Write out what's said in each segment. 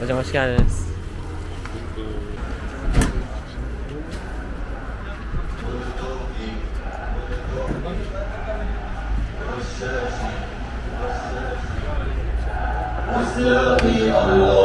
Hocam hoş geldiniz. Allahu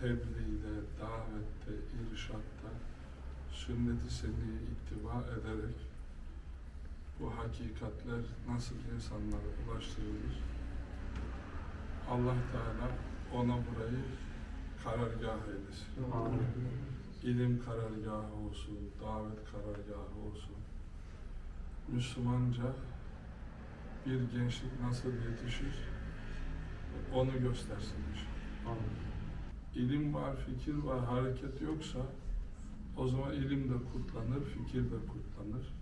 tebliğde, davette, irşatta, sünnet-i seniye ittiba ederek bu hakikatler nasıl insanlara ulaştırılır? Allah Teala ona burayı karargah eylesin. İlim karargahı olsun, davet karargahı olsun. Müslümanca bir gençlik nasıl yetişir? Onu göstersin inşallah. İlim var, fikir var, hareket yoksa o zaman ilim de kutlanır, fikir de kutlanır.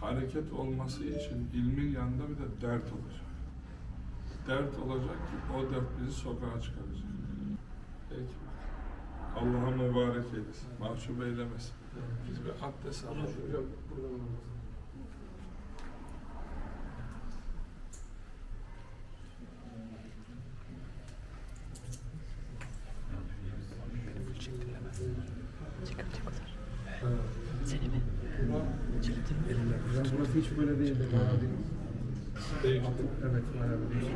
Hareket olması için ilmin yanında bir de dert olacak. Dert olacak ki o dert bizi sokağa çıkaracak. Peki. Allah'a mübarek eylesin. Mahcup eylemesin. Biz bir abdest alalım. Yok, Hocam burası hiç böyle değildi. Bayağı bir Değişti. evet bayağı bir değişik.